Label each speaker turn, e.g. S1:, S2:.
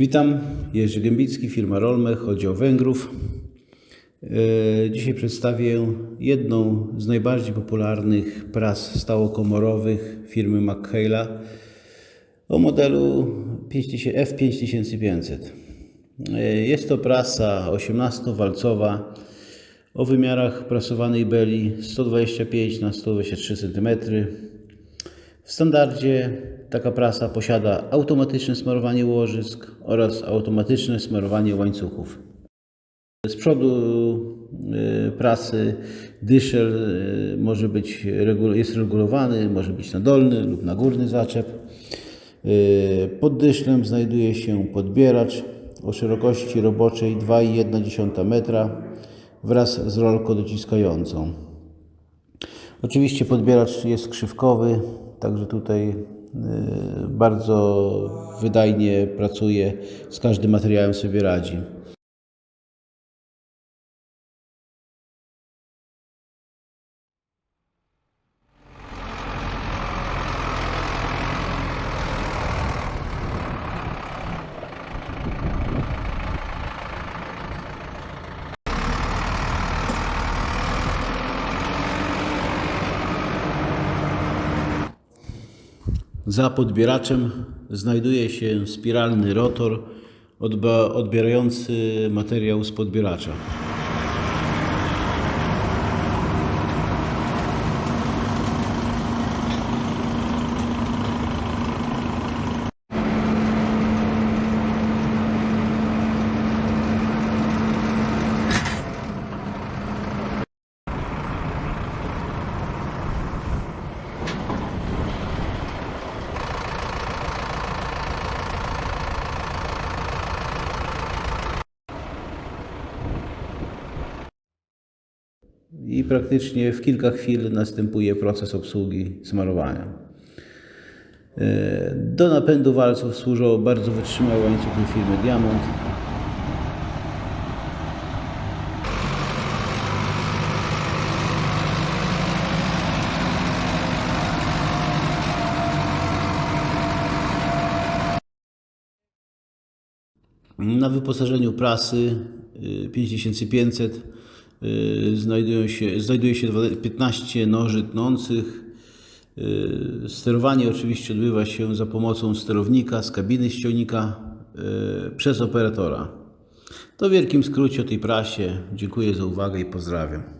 S1: Witam, Jerzy Gębicki, firma Rolmech, oddział Węgrów. E, Dzisiaj przedstawię jedną z najbardziej popularnych pras stałokomorowych firmy McHale'a o modelu 5000 F5500. E, Jest to prasa 18-walcowa o wymiarach prasowanej beli 125 na 123 cm. W standardzie taka prasa posiada automatyczne smarowanie łożysk oraz automatyczne smarowanie łańcuchów. Z przodu y, prasy dyszel y, może być, jest regulowany, może być na dolny lub na górny zaczep. Y, Pod dyszlem znajduje się podbieracz o szerokości roboczej 2,1 metra wraz z rolką dociskającą. Oczywiście podbieracz jest krzywkowy, także tutaj y, bardzo wydajnie pracuje, z każdym materiałem sobie radzi. Za podbieraczem znajduje się spiralny rotor odbierający materiał z podbieracza. I praktycznie w kilka chwil następuje proces obsługi smarowania. E, Do napędu walców służą bardzo wytrzymałe łańcuchy firmy Diamond. Na wyposażeniu prasy y, 5500 y, znajdują się, znajduje się dwa- 15 noży tnących. Y, Sterowanie oczywiście odbywa się za pomocą sterownika z kabiny ściągnika y, przez operatora. To w wielkim skrócie o tej prasie. Dziękuję za uwagę i pozdrawiam.